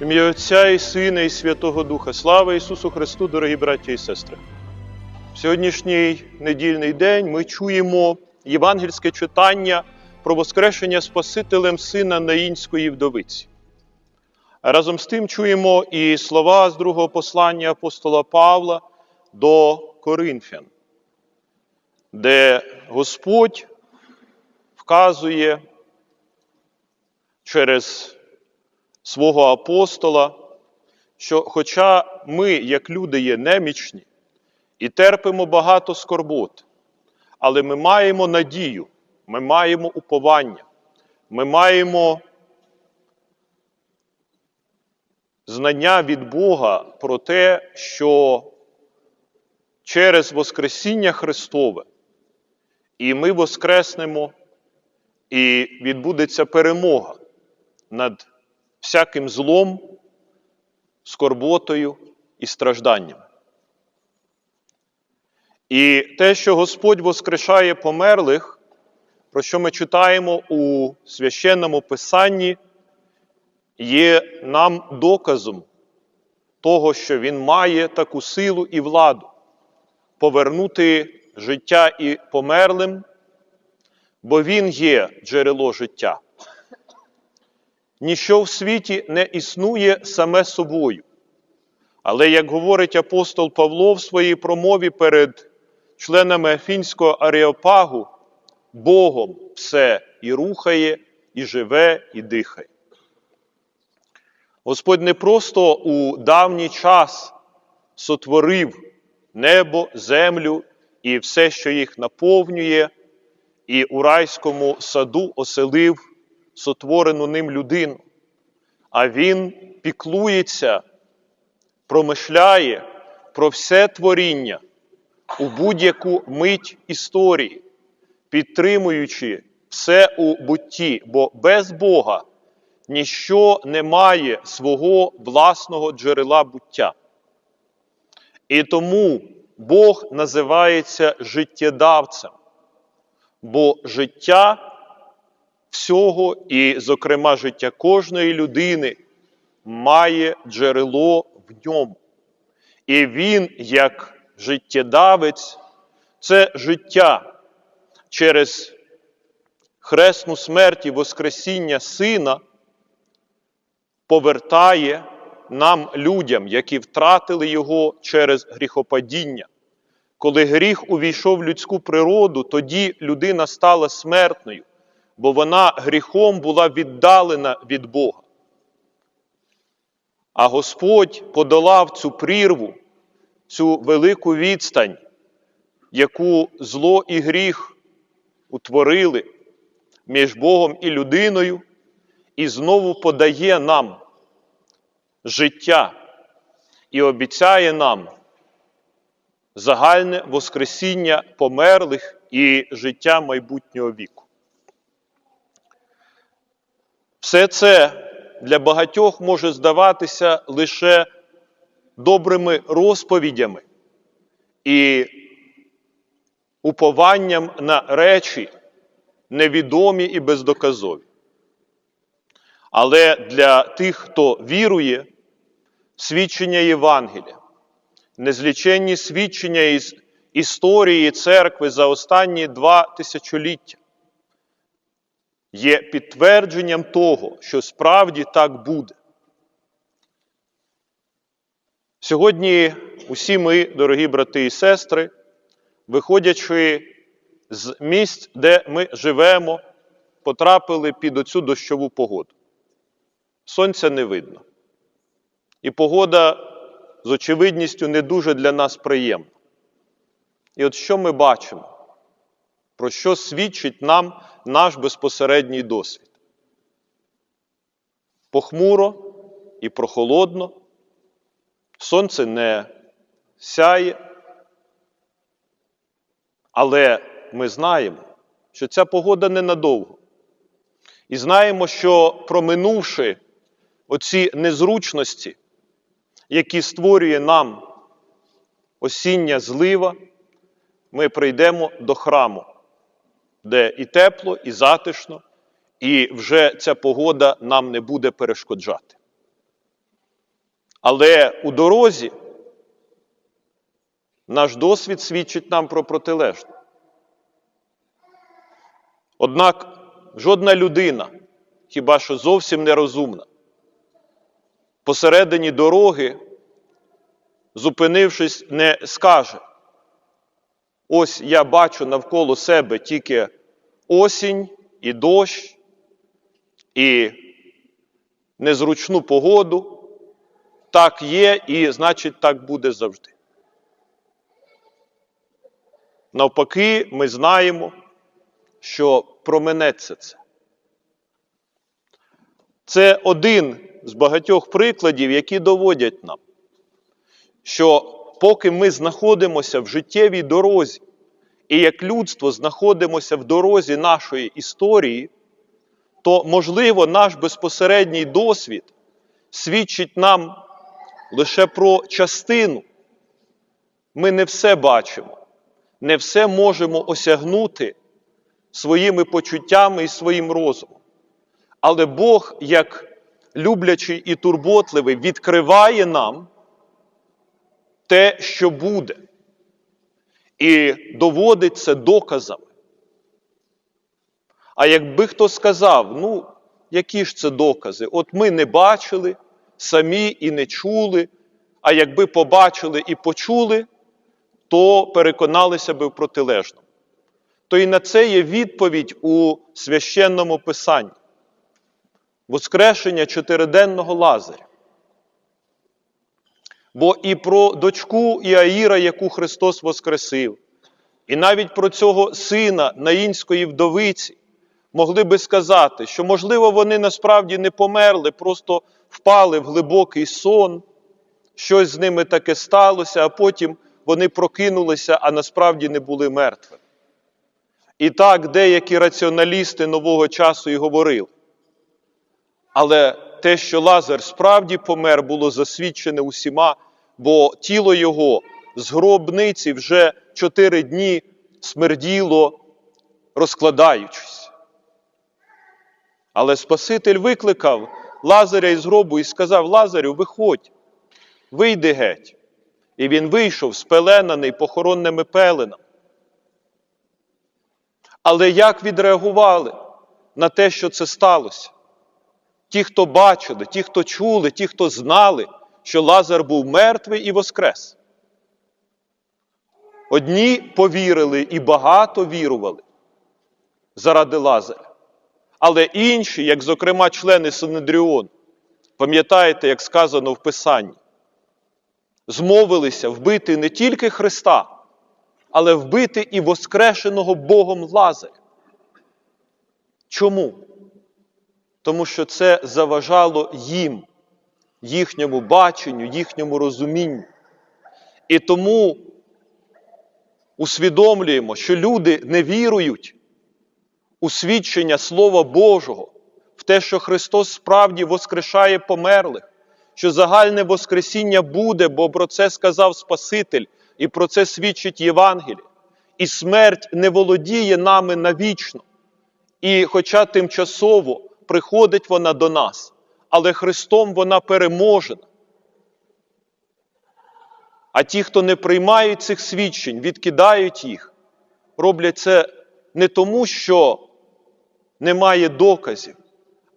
Ім'я Отця і Сина, і Святого Духа. Слава Ісусу Христу, дорогі браті і сестри. В сьогоднішній недільний день ми чуємо євангельське читання про воскрешення Спасителем сина Наїнської вдовиці. Разом з тим чуємо і слова з другого послання апостола Павла до Коринфян, де Господь вказує через свого апостола, що, хоча ми, як люди, є немічні і терпимо багато скорбот, але ми маємо надію, ми маємо уповання, ми маємо знання від Бога про те, що через Воскресіння Христове і ми воскреснемо, і відбудеться перемога над всяким злом, скорботою і стражданням. І те, що Господь воскрешає померлих, про що ми читаємо у священному Писанні, є нам доказом того, що Він має таку силу і владу повернути життя і померлим, бо Він є джерело життя. Ніщо в світі не існує саме собою. Але, як говорить апостол Павло в своїй промові перед членами Афінського Аріопагу, Богом все і рухає, і живе, і дихає. Господь не просто у давній час сотворив небо, землю і все, що їх наповнює, і у райському саду оселив сотворену ним людину, а Він піклується, промишляє про все творіння у будь-яку мить історії, підтримуючи все у бутті, бо без Бога ніщо не має свого власного джерела буття. І тому Бог називається життєдавцем, бо життя всього, і, зокрема, життя кожної людини має джерело в ньому. І він, як життєдавець, це життя через хресну смерть і Воскресіння Сина повертає нам, людям, які втратили його через гріхопадіння. Коли гріх увійшов в людську природу, тоді людина стала смертною, бо вона гріхом була віддалена від Бога. А Господь подолав цю прірву, цю велику відстань, яку зло і гріх утворили між Богом і людиною, і знову подає нам життя і обіцяє нам загальне Воскресіння померлих і життя майбутнього віку. Все це для багатьох може здаватися лише добрими розповідями і упованням на речі невідомі і бездоказові. Але для тих, хто вірує, свідчення Євангелія, незліченні свідчення із історії церкви за останні два тисячоліття є підтвердженням того, що справді так буде. Сьогодні усі ми, дорогі брати і сестри, виходячи з місць, де ми живемо, потрапили під оцю дощову погоду. Сонця не видно. І погода з очевидністю не дуже для нас приємна. І от що ми бачимо? Про що свідчить нам наш безпосередній досвід? Похмуро і прохолодно, сонце не сяє, але ми знаємо, що ця погода ненадовго. І знаємо, що проминувши оці незручності, які створює нам осіння злива, ми прийдемо до храму, де і тепло, і затишно, і вже ця погода нам не буде перешкоджати. Але у дорозі наш досвід свідчить нам про протилежне. Однак жодна людина, хіба що зовсім нерозумна, посередині дороги, зупинившись, не скаже: ось я бачу навколо себе тільки осінь і дощ, і незручну погоду. Так є, і значить, так буде завжди. Навпаки, ми знаємо, що променеться це. Це один з багатьох прикладів, які доводять нам, що поки ми знаходимося в життєвій дорозі, і як людство знаходимося в дорозі нашої історії, то, можливо, наш безпосередній досвід свідчить нам лише про частину. Ми не все бачимо, не все можемо осягнути своїми почуттями і своїм розумом. Але Бог, як люблячий і турботливий, відкриває нам те, що буде, і доводить це доказами. А якби хто сказав, ну, які ж це докази? От ми не бачили самі і не чули, а якби побачили і почули, то переконалися би в протилежному. То і на це є відповідь у священному писанні. Воскрешення чотириденного Лазаря. Бо і про дочку Іаїра, яку Христос Воскресив, і навіть про цього сина наїнської вдовиці могли би сказати, що, можливо, вони насправді не померли, просто впали в глибокий сон, щось з ними таке сталося, а потім вони прокинулися, а насправді не були мертвими. І так деякі раціоналісти нового часу і говорили. Але те, що Лазар справді помер, було засвідчене усіма, бо тіло його з гробниці вже чотири дні смерділо, розкладаючись. Але Спаситель викликав Лазаря із гробу і сказав: Лазарю, виходь, вийди геть. І він вийшов спеленаний похоронними пеленами. Але як відреагували на те, що це сталося? Ті, хто бачили, ті, хто чули, ті, хто знали, що Лазар був мертвий і воскрес. Одні повірили і багато вірували заради Лазаря. Але інші, як, зокрема, члени Синедріону, пам'ятаєте, як сказано в Писанні, змовилися вбити не тільки Христа, але вбити і воскрешеного Богом Лазаря. Чому? Тому що це заважало їм, їхньому баченню, їхньому розумінню. І тому усвідомлюємо, що люди не вірують у свідчення Слова Божого, в те, що Христос справді воскрешає померлих, що загальне Воскресіння буде, бо про це сказав Спаситель, і про це свідчить Євангеліє. І смерть не володіє нами навічно. І, хоча тимчасово приходить вона до нас, але Христом вона переможена. А ті, хто не приймають цих свідчень, відкидають їх, роблять це не тому, що немає доказів,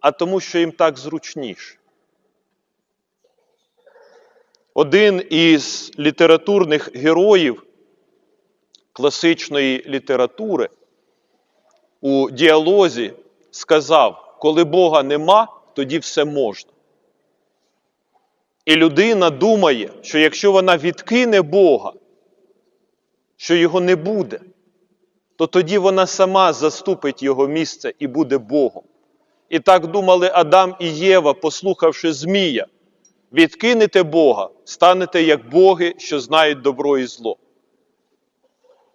а тому, що їм так зручніше. Один із літературних героїв класичної літератури у діалозі сказав: коли Бога нема, тоді все можна. І людина думає, що якщо вона відкине Бога, що його не буде, то тоді вона сама заступить його місце і буде Богом. І так думали Адам і Єва, послухавши Змія. Відкинете Бога, станете як боги, що знають добро і зло.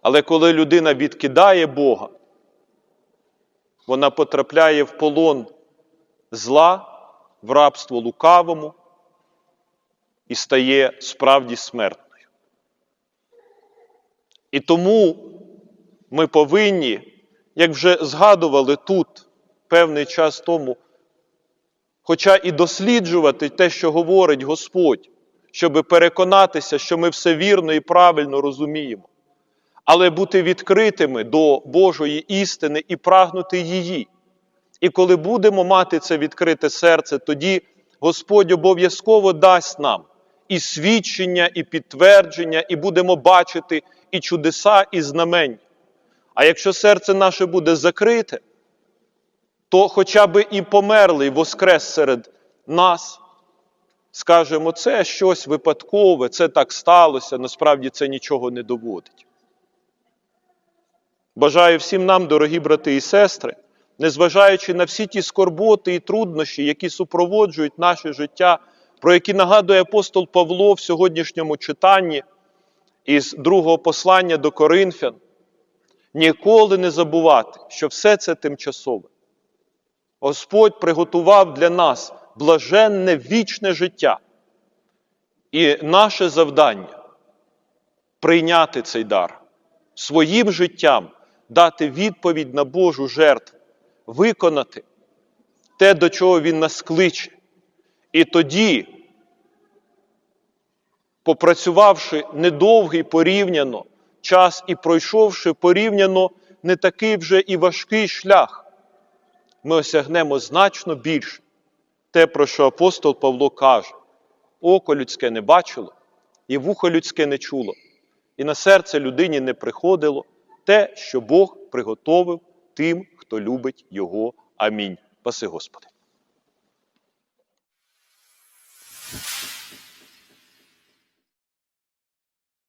Але коли людина відкидає Бога, вона потрапляє в полон зла, в рабство лукавому і стає справді смертною. І тому ми повинні, як вже згадували тут певний час тому, хоча і досліджувати те, що говорить Господь, щоб переконатися, що ми все вірно і правильно розуміємо, але бути відкритими до Божої істини і прагнути її. І коли будемо мати це відкрите серце, тоді Господь обов'язково дасть нам і свідчення, і підтвердження, і будемо бачити і чудеса, і знамення. А якщо серце наше буде закрите, то хоча б і померлий воскрес серед нас, скажемо, це щось випадкове, це так сталося, насправді це нічого не доводить. Бажаю всім нам, дорогі брати і сестри, незважаючи на всі ті скорботи і труднощі, які супроводжують наше життя, про які нагадує апостол Павло в сьогоднішньому читанні із другого послання до Коринфян, ніколи не забувати, що все це тимчасове. Господь приготував для нас блаженне вічне життя. І наше завдання прийняти цей дар, своїм життям дати відповідь на Божу жертву, виконати те, до чого Він нас кличе. І тоді, попрацювавши недовгий порівняно час і пройшовши порівняно не такий вже і важкий шлях, ми осягнемо значно більше те, про що апостол Павло каже: око людське не бачило, і вухо людське не чуло, і на серце людині не приходило те, що Бог приготовив тим, хто любить Його. Амінь. Паси Господи.